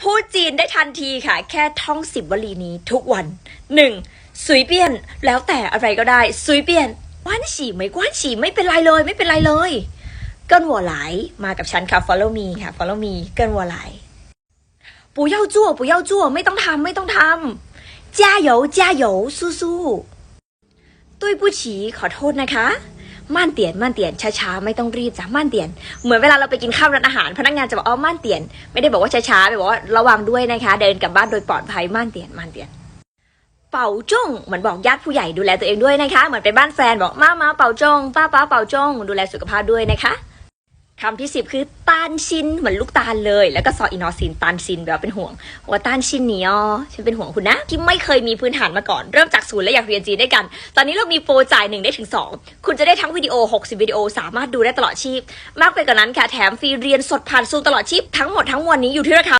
พูดจีนได้ทันทีค่ะ แค่ท่องสิบวลีนี้ทุกวันหนึ่งสุยเปียน แล้วแต่อะไรก็ได้สุยเปียนกว้านฉีไม่กว้านฉีไม่เป็นไรเลย ไม่เป็นไรเลย เกินหัวไหลมากับฉันค่ะ follow me ค่ะ follow me เกินหัวไหล不要做不要做ไม่ต้องทำไม่ต้องทำ加油加油สู้สู้对不起ขอโทษนะคะ ม่านเตียนม่านเตียนช้าๆไม่ต้องรีบจ้ะม่านเตียน เหมือนเวลาเราไปกินข้าวร้านอาหาร พนักงานจะบอกอ๋อม่านเตียน ไม่ได้บอกว่าช้าๆไปบอกว่าระวังด้วยนะคะ เดินกลับบ้านโดยปลอดภัยม่านเตียนม่านเตียน เป่าจ้งเหมือนบอกญาติผู้ใหญ่ดูแลตัวเองด้วยนะคะ เหมือนไปบ้านแฟนบอกมามาเป่าจ้งป้าป้าเป่าจ้งดูแลสุขภาพด้วยนะคะ คำที่สิบคือตานชินเหมือนลูกตาลเลย แล้วก็ซออินอซินตานชินแบบเป็นห่วงว่าตานชินเนี่ยฉันเป็นห่วงคุณนะ ที่ไม่เคยมีพื้นฐานมาก่อน เริ่มจากศูนย์และอยากเรียนจีนด้วยกัน ตอนนี้เรามีโปรจ่ายหนึ่งได้ถึงสองคุณจะได้ทั้งวิดีโอ 60 วิดีโอ สามารถดูได้ตลอดชีพ มากไปกว่านั้นค่ะแถมฟรีเรียนสดผ่านซูมตลอดชีพทั้งหมดทั้งมวลนี้อยู่ที่ราคา